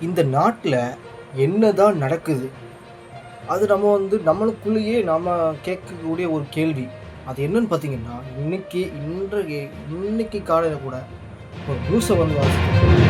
இந்த நாட்டில் என்னதான் நடக்குது? அது நம்ம வந்து நம்மளுக்குள்ளேயே நாம் கேட்கக்கூடிய ஒரு கேள்வி. அது என்னன்னு பார்த்தீங்கன்னா இன்னைக்கு இன்றைக்கு இன்னைக்கு காலையில் கூட ஒரு நியூஸை வந்து வாசிக்கிறேன்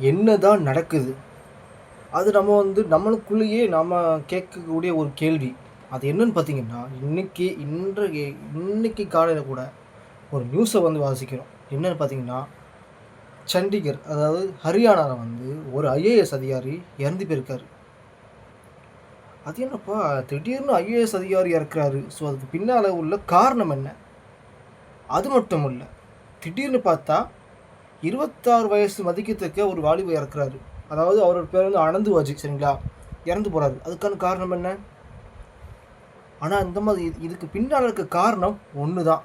என்ன தான் நடக்குது? அது நம்ம வந்து நம்மளுக்குள்ளேயே நாம் கேட்கக்கூடிய ஒரு கேள்வி. அது என்னன்னு பார்த்தீங்கன்னா இன்றைக்கி இன்றைக்கு இன்னைக்கு காலையில் கூட ஒரு நியூஸை வந்து வாசிக்கிறோம். என்னென்னு பார்த்தீங்கன்னா சண்டிகர் அதாவது ஹரியானாவில் வந்து ஒரு ஐஏஎஸ் அதிகாரி இறந்து போயிருக்காரு. அது என்னப்பா திடீர்னு ஐஏஎஸ் அதிகாரி இறக்குறாரு. ஸோ அதுக்கு பின்னால் உள்ள காரணம் என்ன? அது மட்டும் இல்லை திடீர்னு பார்த்தா இருபத்தாறு வயசு மதிக்கத்தக்க ஒரு வாலிபர் இறக்குறாரு. அதாவது அவரோட பேர் வந்து அனந்து வாஜி சரிங்களா? இறந்து போகிறாரு அதுக்கான காரணம் என்ன? ஆனால் இந்த மாதிரி இதுக்கு பின்னால் இருக்க காரணம் ஒன்று தான்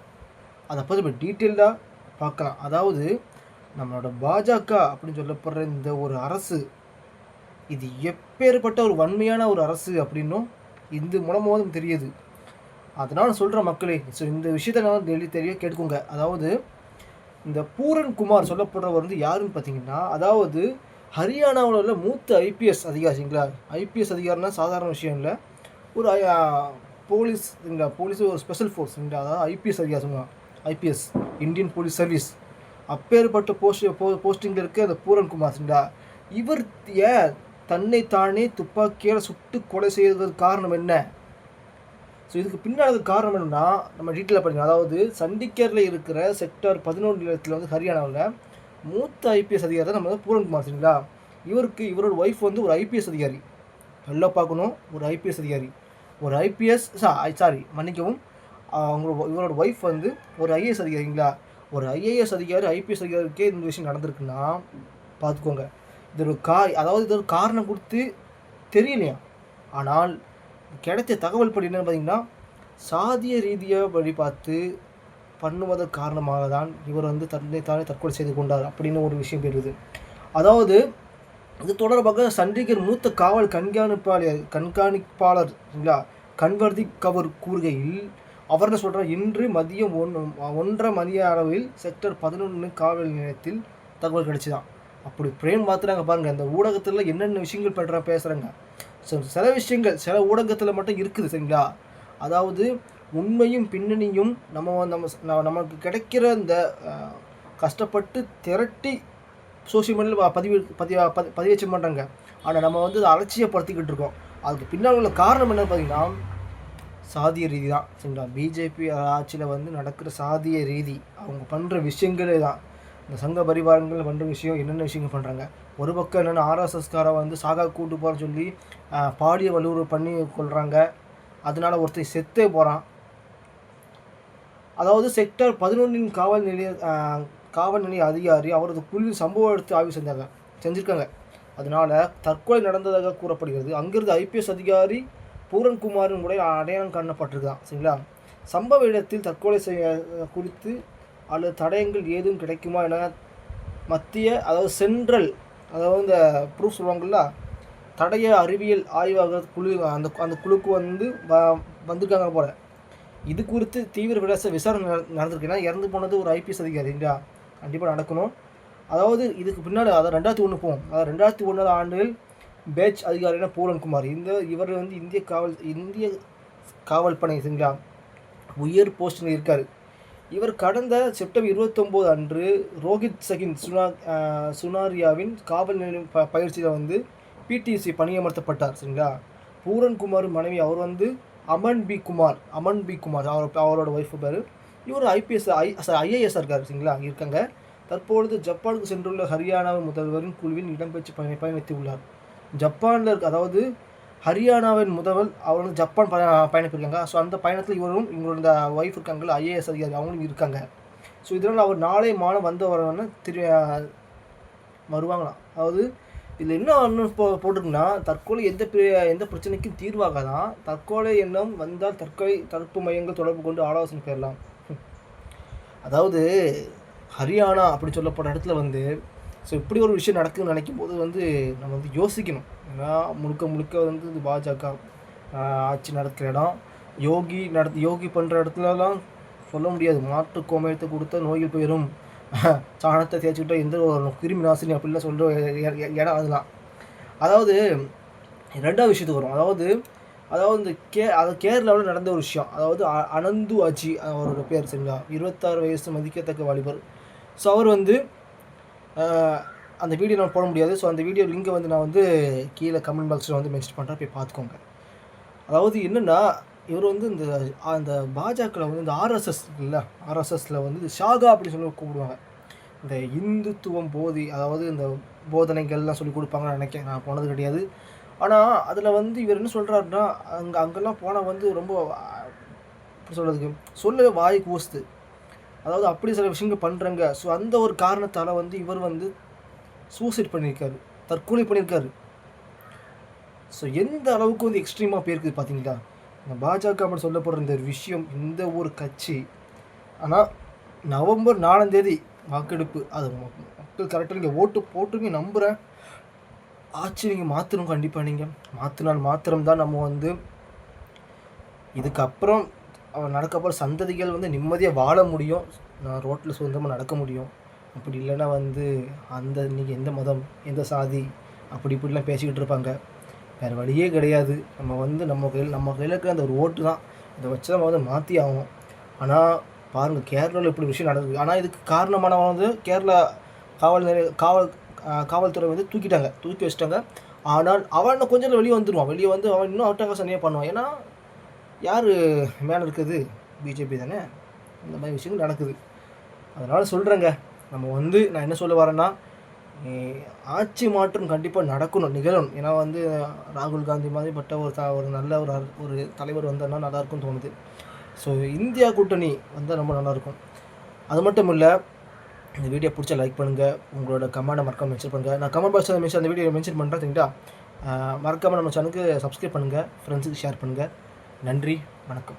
அதை பற்றி இப்போ டீட்டெயில்டாக பார்க்கலாம். அதாவது நம்மளோட பாஜக அப்படின்னு சொல்லப்படுற இந்த ஒரு அரசு இது எப்பேற்பட்ட ஒரு வன்மையான ஒரு அரசு அப்படின்னும் இந்த மூலமாக தெரியுது. அதனால் சொல்கிற மக்களே. ஸோ இந்த விஷயத்தை நான் தெளி தெரிய கேட்டுக்கோங்க. அதாவது இந்த பூரன் குமார் சொல்லப்படுறவர் வந்து யாருன்னு பார்த்தீங்கன்னா அதாவது ஹரியானாவில் உள்ள மூத்த ஐபிஎஸ் அதிகாரிங்களா? ஐபிஎஸ் அதிகாரினா சாதாரண விஷயம் இல்லை. ஒரு போலீஸ் இந்த போலீஸ் ஒரு ஸ்பெஷல் ஃபோர்ஸ் அதாவது ஐபிஎஸ் அதிகாரிங்க ஐபிஎஸ் இந்தியன் போலீஸ் சர்வீஸ். அப்பேற்பட்ட போஸ்ட் போ போஸ்டிங்கில் இருக்க அந்த பூரன் குமார் இவர் ஏன் தன்னை தானே துப்பாக்கியால் சுட்டு கொலை செய்வதற்கு காரணம் என்ன? ஸோ இதுக்கு பின்னாடி காரணம் என்னன்னா நம்ம டீட்டெயிலாக படிக்கணும் அதாவது சண்டிகரில் இருக்கிற செக்டார் பதினொன்று இடத்துல வந்து ஹரியானாவில் மூத்த ஐபிஎஸ் அதிகாரி தான் நம்ம வந்து பூரன்குமார் சரிங்களா? இவருக்கு இவரோட ஒய்ஃப் வந்து ஒரு ஐபிஎஸ் அதிகாரி. நல்லா பார்க்கணும். ஒரு ஐபிஎஸ் அதிகாரி. ஒரு ஐபிஎஸ் சாரி மன்னிக்கவும் அவங்களோட இவரோட ஒய்ஃப் வந்து ஒரு ஐஏஎஸ் அதிகாரிங்களா ஒரு ஐஏஎஸ் அதிகாரி ஐபிஎஸ் அதிகாரிக்கே இந்த விஷயம் நடந்திருக்குன்னா பார்த்துக்கோங்க. இது ஒரு கா அதாவது இது ஒரு காரணம் கொடுத்து தெரியலையா? ஆனால் கிடைத்த தகவல் படி என்னென்னு பார்த்தீங்கன்னா சாதிய ரீதியாக வழி பார்த்து பண்ணுவதன் காரணமாக தான் இவர் வந்து தன்னை தானே தற்கொலை செய்து கொண்டார் அப்படின்னு ஒரு விஷயம் பெறுது அதாவது இது தொடர்பாக சண்டிகர் மூத்த காவல் கண்காணிப்பாளர் கண்காணிப்பாளர் சரிங்களா கண்வர்தி கவர் கூறுகையில் அவர் என்ன சொல்கிறார் இன்று மதியம் ஒன் ஒன்றரை மதிய அளவில் செக்டர் பதினொன்று காவல் நிலையத்தில் தகவல் கிடைச்சிதான். அப்படி பிரேம் மாத்துறாங்க பாருங்க. இந்த ஊடகத்தில் என்னென்ன விஷயங்கள் பண்ற பேசுகிறாங்க ஸோ சில விஷயங்கள் சில ஊடகத்தில் மட்டும் இருக்குது சரிங்களா? அதாவது உண்மையும் பின்னணியும் நம்ம நம்ம நமக்கு கிடைக்கிற இந்த கஷ்டப்பட்டு திரட்டி சோஷியல் மீடியாவில் பதிவு பதிவு பதி பண்ணுறாங்க ஆனால் நம்ம வந்து அதை அலட்சியப்படுத்திக்கிட்டு இருக்கோம். அதுக்கு பின்னால் உள்ள காரணம் என்ன பார்த்தீங்கன்னா சாதிய ரீதி தான் சரிங்களா? பிஜேபி ஆட்சியில் வந்து நடக்கிற சாதிய ரீதி அவங்க பண்ணுற விஷயங்களே தான். இந்த சங்க பரிவாரங்கள் பண்ணுற விஷயம் என்னென்ன விஷயங்கள் பண்ணுறாங்க ஒரு பக்கம் என்னென்ன ஆர்எஸ்எஸ்காரை வந்து சாகா கூட்டு போகிறன்னு சொல்லி பாடிய வலுவுறு பண்ணி கொள்கிறாங்க அதனால ஒருத்தர் செத்தே போகிறான் அதாவது செக்டர் பதினொன்றின் காவல் நிலைய காவல் நிலைய அதிகாரி அவரது குழுவில் சம்பவம் எடுத்து ஆய்வு செஞ்சாங்க செஞ்சுருக்காங்க. அதனால தற்கொலை நடந்ததாக கூறப்படுகிறது. அங்கிருந்து ஐபிஎஸ் அதிகாரி பூரன்குமாரின் உடைய அடையாளம் காணப்பட்டிருக்கான் சரிங்களா? சம்பவ இடத்தில் தற்கொலை செய்ய குறித்து அல்லது தடயங்கள் ஏதும் கிடைக்குமா என மத்திய அதாவது சென்ட்ரல் அதாவது இந்த ப்ரூஃப் சொல்லுவாங்கள்ல தடய அறிவியல் ஆய்வாக குழு அந்த அந்த குழுக்கு வந்து வ- வந்திருக்காங்க போல. இது குறித்து தீவிர விலாச விசாரணை நடந்திருக்கு. ஏன்னா இறந்து போனது ஒரு ஐபிஎஸ் அதிகாரி இல்லையா? கண்டிப்பாக நடக்கணும். அதாவது இதுக்கு பின்னாடி அதாவது ரெண்டாயிரத்தி ஒன்று போகும் அதாவது ரெண்டாயிரத்தி ஒன்றாவது ஆண்டில் பேட்ச் அதிகாரியான பூரன்குமார் இந்த இவர் வந்து இந்திய காவல் இந்திய காவல் படை சரிங்களா? உயர் போஸ்டில் இருக்கார். இவர் கடந்த செப்டம்பர் இருபத்தொம்போது அன்று ரோஹித் சகின் சுனா சுனாரியாவின் காவல் நிலையம் ப பயிற்சியில் வந்து பிடிசி பணியமர்த்தப்பட்டார் சரிங்களா? பூரன்குமார் மனைவி அவர் வந்து அமன் பி குமார் அமன் பி குமார் அவர் அவரோட ஒய்ஃப் பேர். இவர் ஐபிஎஸ் ஐ ஐஏஎஸ் இருக்கார் சரிங்களா? இருக்காங்க. தற்பொழுது ஜப்பானுக்கு சென்றுள்ள ஹரியானா முதல்வரின் குழுவில் இடம்பெற்று பயணி பயணித்துள்ளார் ஜப்பானில் இருக்க அதாவது ஹரியானாவின் முதல்வர் அவர் வந்து ஜப்பான் பய பயணப்பிருக்காங்க ஸோ அந்த பயணத்தில் இவரும் இவங்களோட ஒய்ஃப் இருக்காங்கல்ல ஐஏஎஸ் அதிகாரி அவங்களும் இருக்காங்க. ஸோ இதனால் அவர் நாளை மாதம் வந்த வரவன்னு திரு வருவாங்களாம் அதாவது இதில் என்ன ஒன்று போ போட்டிருக்குன்னா தற்கொலை எந்த பெரிய- எந்த பிரச்சனைக்கும் தீர்வாகாதான் தற்கொலை எண்ணம் வந்தால் தற்கொலை தடுப்பு மையங்கள் தொடர்பு கொண்டு ஆலோசனை பெறலாம். அதாவது ஹரியானா அப்படி சொல்லப்பட்ட இடத்துல வந்து ஸோ இப்படி ஒரு விஷயம் நடக்குதுன்னு நினைக்கும் போது வந்து நம்ம வந்து யோசிக்கணும். ஏன்னா முழுக்க முழுக்க வந்து இது பாஜக ஆட்சி நடக்கிற இடம். யோகி நடத்து யோகி பண்ணுற இடத்துலலாம் சொல்ல முடியாது. மாட்டு கோமயத்தை கொடுத்தா நோய்கள் போயிடும் சாணத்தை தேய்ச்சிக்கிட்டா எந்த ஒரு கிருமி நாசினி அப்படிலாம் சொல்கிற இடம் அதெல்லாம் அதாவது ரெண்டாவது விஷயத்துக்கு வரும் அதாவது அதாவது இந்த கே அது கேரளாவில் நடந்த ஒரு விஷயம். அதாவது அ- அனந்து அஜி அவரோட பேர் சரிங்களா? இருபத்தாறு வயசு மதிக்கத்தக்க வாலிபர். ஸோ அவர் வந்து அந்த வீடியோ நான் போட முடியாது. ஸோ அந்த வீடியோ லிங்கை வந்து நான் வந்து கீழே கமெண்ட் பாக்ஸில் வந்து மென்ஷன் பண்ணுறேன் போய் பார்த்துக்கோங்க. அதாவது என்னென்னா இவர் வந்து இந்த அந்த பாஜகவில் வந்து இந்த ஆர்எஸ்எஸ் இல்லை ஆர்எஸ்எஸில் வந்து ஷாகா அப்படின்னு சொல்லி கூப்பிடுவாங்க. இந்த இந்துத்துவம் போதி அதாவது இந்த போதனைகள்லாம் சொல்லி கொடுப்பாங்கன்னு நினைக்கிறேன். நான் போனது கிடையாது. ஆனால் அதில் வந்து இவர் என்ன சொல்கிறாருன்னா அங்கே அங்கெல்லாம் போனால் வந்து ரொம்ப எப்படி சொல்கிறதுக்கு சொல்லவே வாய் கூசுது. அதாவது அப்படி சில விஷயங்கள் பண்ணுறாங்க ஸோ அந்த ஒரு காரணத்தால் வந்து இவர் வந்து சூசைட் பண்ணியிருக்காரு. தற்கொலை பண்ணியிருக்காரு. ஸோ எந்த அளவுக்கு வந்து எக்ஸ்ட்ரீமாக போயிருக்குது பார்த்தீங்களா இந்த பாஜக அப்படி சொல்லப்படுற இந்த ஒரு விஷயம் இந்த ஒரு கட்சி ஆனால் நவம்பர் நாலாம் தேதி வாக்கெடுப்பு அது மக்கள் கரெக்டாக நீங்கள் ஓட்டு போட்டுங்க நம்புகிறேன் ஆட்சி நீங்கள் மாற்றணும் கண்டிப்பாக நீங்கள் மாற்றினால் மாத்திரம்தான் நம்ம வந்து இதுக்கப்புறம் அவன் நடக்கப்புற சந்ததிகள் வந்து நிம்மதியாக வாழ முடியும். நான் ரோட்டில் சுதந்திரமாக நடக்க முடியும். அப்படி இல்லைன்னா வந்து அந்த இன்றைக்கி எந்த மதம் எந்த சாதி அப்படி இப்படிலாம் பேசிக்கிட்டு இருப்பாங்க. வேறு வழியே கிடையாது. நம்ம வந்து நம்ம கையில் நம்ம கையில் இருக்கிற அந்த ரோட்டு ஓட்டு தான். இதை வச்சு நம்ம வந்து மாற்றி ஆகும் ஆனால் பாருங்கள் கேரளாவில் இப்படி விஷயம் நடக்குது. ஆனால் இதுக்கு காரணமானவன் வந்து கேரளா காவல் நிலைய காவல் காவல்துறை வந்து தூக்கிட்டாங்க. தூக்கி வச்சிட்டாங்க. ஆனால் அவன் கொஞ்சம் வெளியே வந்துடுவான் வெளியே வந்து அவன் இன்னும் அட்டகாசனையாக பண்ணுவான். ஏன்னா யார் மேலே இருக்குது பிஜேபி தானே? இந்த மாதிரி விஷயங்கள் நடக்குது. அதனால் சொல்கிறேங்க நம்ம வந்து நான் என்ன சொல்ல வரேன்னா ஆட்சி மாற்றம் கண்டிப்பாக நடக்கணும் நிகழணும். ஏன்னா வந்து ராகுல் காந்தி மாதிரிப்பட்ட ஒரு த ஒரு நல்ல ஒரு ஒரு தலைவர் வந்தார்னா நல்லாயிருக்கும்னு தோணுது. ஸோ இந்தியா கூட்டணி வந்தால் ரொம்ப நல்லாயிருக்கும் அது மட்டும் இல்லை இந்த வீடியோ பிடிச்சா லைக் பண்ணுங்கள் உங்களோட கமெண்டை மறக்காம மென்ஷன் பண்ணுங்கள் நான் கமெண்ட் பாக்ஸில் மென்ஷன் அந்த வீடியோ மென்ஷன் பண்ணுறேன் சரிங்களா? மறக்காமல் நம்ம சேனலுக்கு சப்ஸ்கிரைப் பண்ணுங்கள் ஃப்ரெண்ட்ஸுக்கு ஷேர் பண்ணுங்கள் நன்றி வணக்கம்.